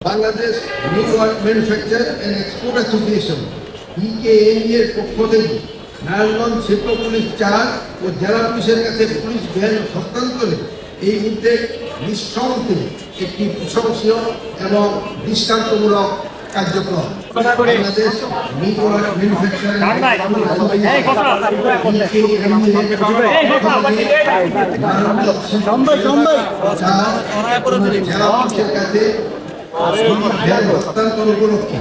Bangladesh new manufacture and export association BKNE এর পক্ষ থেকে নারায়ণগঞ্জ শিল্প পুলিশ চার ও জেলা পুলিশের কাছে পুলিশ ভ্যান হস্তান্তরে এই উদ্যোগ নিঃসন্দেহে একটি প্রশংসীয় এবং দৃষ্টান্তমূলক কার্যক্রম। বাংলাদেশ নিউ ওয়ার্ল্ড ম্যানুফ্যাকচার জেলা পুলিশের কাছে হস্তান্তর উপলক্ষে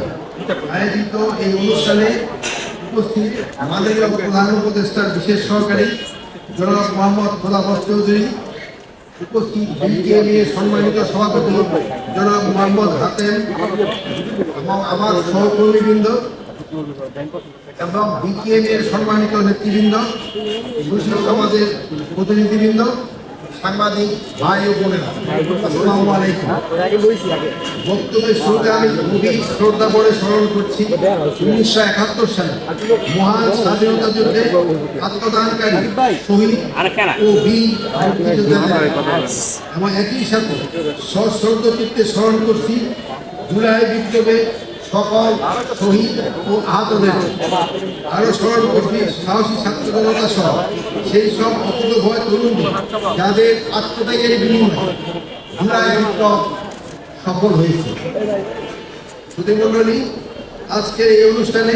আয়োজিত এই অনুষ্ঠানে উপস্থিত মাননীয় প্রধান উপদেষ্টার বিশেষ সহকারী জনাব মোহাম্মদ খোদাফর চৌধুরী উপস্থিত বিকেএমএ সম্মানিত সভাপতি জনাব মোহাম্মদ হাতেম এবং আমার সহকর্মীবৃন্দ এবং বিকেএমএ এর সম্মানিত নেতৃবৃন্দ মুসলিম সমাজের প্রতিনিধিবৃন্দ সাংবাদিক ভাই ও বোনেরা আসসালামু আলাইকুম। বক্তব্যের শুরুতে আমি গভীর শ্রদ্ধা করে স্মরণ করছি উনিশশো একাত্তর সালে মহান স্বাধীনতা যুদ্ধে আত্মদানকারী শহীদ ও বীর এবং একই সাথে সশ্রদ্ধ চিত্তে স্মরণ করছি জুলাই বিপ্লবে সকল শহীদ ও আহতদের আরও স্মরণ করছি সাহসী ছাত্র সহ সেই সব অকুত ভয় তরুণদের যাদের আত্মত্যাগের বিনিময়ে জুলাই বিপ্লব সফল হয়েছে। সুধী মণ্ডলী আজকের এই অনুষ্ঠানে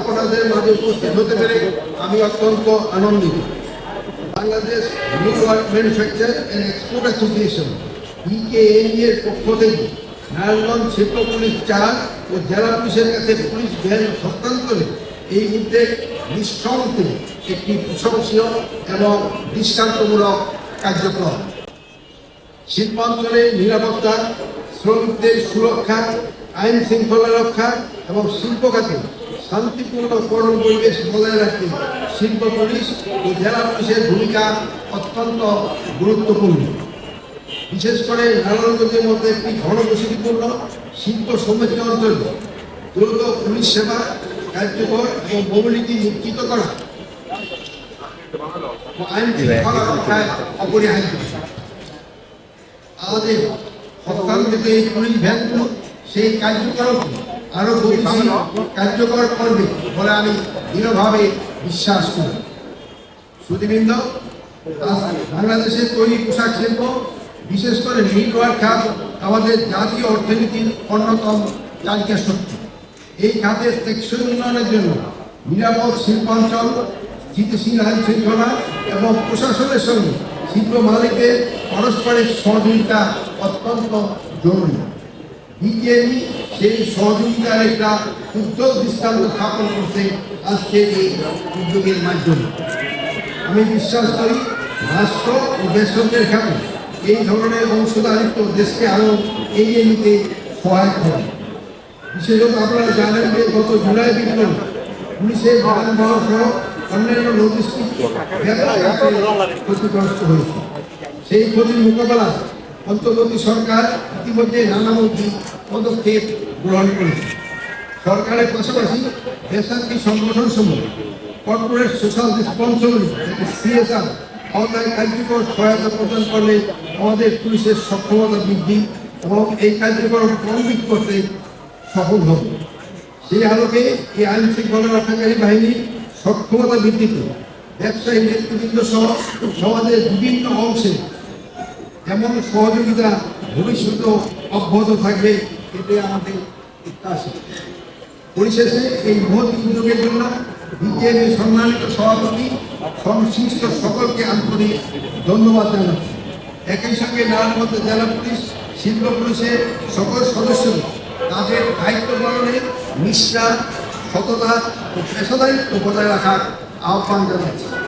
আপনাদের মাঝে উপস্থিত হতে পেরে আমি অত্যন্ত আনন্দিত। Bangladesh new manufacture and export association BKNE এর পক্ষ থেকে নারায়ণগঞ্জ শিল্প পুলিশ চার ও জেলা পুলিশের কাছে পুলিশ ভ্যান হস্তান্তরে এই উদ্যোগ নিঃসন্দেহে একটি প্রশংসীয় এবং দৃষ্টান্তমূলক কার্যক্রম। শিল্পাঞ্চলের নিরাপত্তা, শ্রমিকদের সুরক্ষা, আইন শৃঙ্খলা রক্ষা এবং শিল্প খাতে শান্তিপূর্ণ কর্ম পরিবেশ বজায় রাখতে শিল্প পুলিশ ও জেলা পুলিশের ভূমিকা অত্যন্ত গুরুত্বপূর্ণ। বিশেষ করে নারায়ণগঞ্জের মধ্যে একটি ঘনবসতিপূর্ণ শিল্প সমৃদ্ধ অঞ্চল দ্রুত পুলিশ সেবা কার্যকর এবং মোবিলিটি নিশ্চিত করা। অপরিহার্য। আমাদের হস্তান্তরিত এই পুলিশ ভ্যানগুলো সেই কার্যক্রমকে আরও কার্যকর করবে বলে আমি দৃঢ়ভাবে বিশ্বাস করি। আজ বাংলাদেশের তৈরি পোশাক শিল্প বিশেষ করে মিটওয়ার খাত আমাদের জাতীয় অর্থনীতির অন্যতম চালিকা শক্তি। এই খাতের টেকসই উন্নয়নের জন্য নিরাপদ শিল্পাঞ্চল, স্থিতিশীল আইন শৃঙ্খলা এবং প্রশাসনের সঙ্গে শিল্প মালিকদের পারস্পরিক সহযোগিতা অত্যন্ত জরুরি। বিজেপি সেই সহযোগিতার একটা উদ্যোগ দৃষ্টান্ত স্থাপন করছে আজকের এই উদ্যোগের মাধ্যমে। আমি বিশ্বাস করি রাষ্ট্র ও বেসরকারি খাতে এই ধরনের অংশদারিত্ব দেশকে আরও এগিয়ে নিতে সহায়ক হবে। বিশেষত আপনারা জানেন যে গত জুলাই বিপ্লবে পুলিশের যানবাহন সহ অন্যান্য লজিস্টিক ক্ষতিগ্রস্ত হয়েছে। সেই ক্ষতির মোকাবেলা অন্তর্বর্তী সরকার ইতিমধ্যে নানামুখী পদক্ষেপ গ্রহণ করেছে। সরকারের পাশাপাশি বেসরকারি সংগঠন সমূহ কর্পোরেট সোশ্যাল রেসপন্সিবিলিটি সিএসআর আওতায় কার্যকর সহায়তা প্রদান করলে আমাদের পুলিশের সক্ষমতা বৃদ্ধি এবং এই কার্যক্রম প্রভাবিত করতে সফল হবে। সেই আলোকে এই আইন শৃঙ্খলা রক্ষাকারী বাহিনীর সক্ষমতা বৃদ্ধিতে ব্যবসায়ী নেতৃবৃন্দ সহ সমাজের বিভিন্ন অংশে এমন সহযোগিতা ভবিষ্যতেও অব্যাহত থাকবে এতে আমাদের প্রত্যাশা পরিশেষে এই মহৎ উদ্যোগের জন্য বিজেপি সম্মানিত সভাপতি সংশ্লিষ্ট সকলকে আন্তরিক ধন্যবাদ জানাচ্ছি। একই সঙ্গে নারায়ণগঞ্জ জেলা পুলিশ, শিল্প পুলিশের সকল সদস্য তাদের দায়িত্ব পালনে নিষ্ঠা, সততা ও পেশাদারিত্ব বজায় রাখার আহ্বান জানাচ্ছি।